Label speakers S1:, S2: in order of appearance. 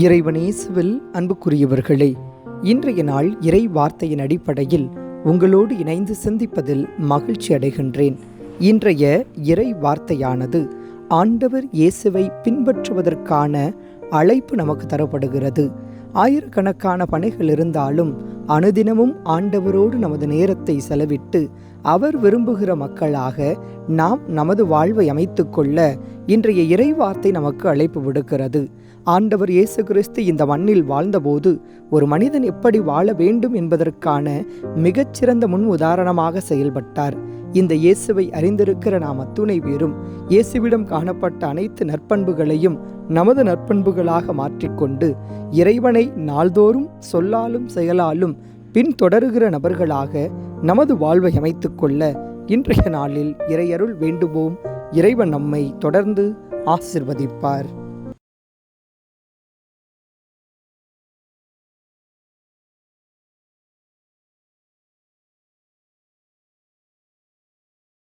S1: இறைவனேசுவில் அன்புக்குரியவர்களே இன்றைய நாள் இறை வார்த்தையின் அடிப்படையில் உங்களோடு இணைந்து சிந்திப்பதில் மகிழ்ச்சி அடைகின்றேன். இன்றைய இறை வார்த்தையானது ஆண்டவர் இயேசுவை பின்பற்றுவதற்கான அழைப்பு நமக்கு தரப்படுகிறது. ஆயிரக்கணக்கான பணிகள் இருந்தாலும் அனுதினமும் ஆண்டவரோடு நமது நேரத்தை செலவிட்டு அவர் விரும்புகிற மக்களாக நாம் நமது வாழ்வை அமைத்துக்கொள்ள இன்றைய இறைவார்த்தை நமக்கு அழைப்பு விடுக்கிறது. ஆண்டவர் இயேசு கிறிஸ்து இந்த மண்ணில் வாழ்ந்தபோது ஒரு மனிதன் எப்படி வாழ வேண்டும் என்பதற்கான மிகச்சிறந்த முன் உதாரணமாக செயல்பட்டார். இந்த இயேசுவை அறிந்திருக்கிற நாம் அத்துணை பேரும் இயேசுவிடம் காணப்பட்ட அனைத்து நற்பண்புகளையும் நமது நற்பண்புகளாக மாற்றிக்கொண்டு இறைவனை நாள்தோறும் சொல்லாலும் செயலாலும் பின்தொடருகிற நபர்களாக நமது வாழ்வை அமைத்துக்கொள்ள இன்றைய நாளில் இறையருள் வேண்டுவோம். இறைவன் நம்மை தொடர்ந்து ஆசிர்வதிப்பார்.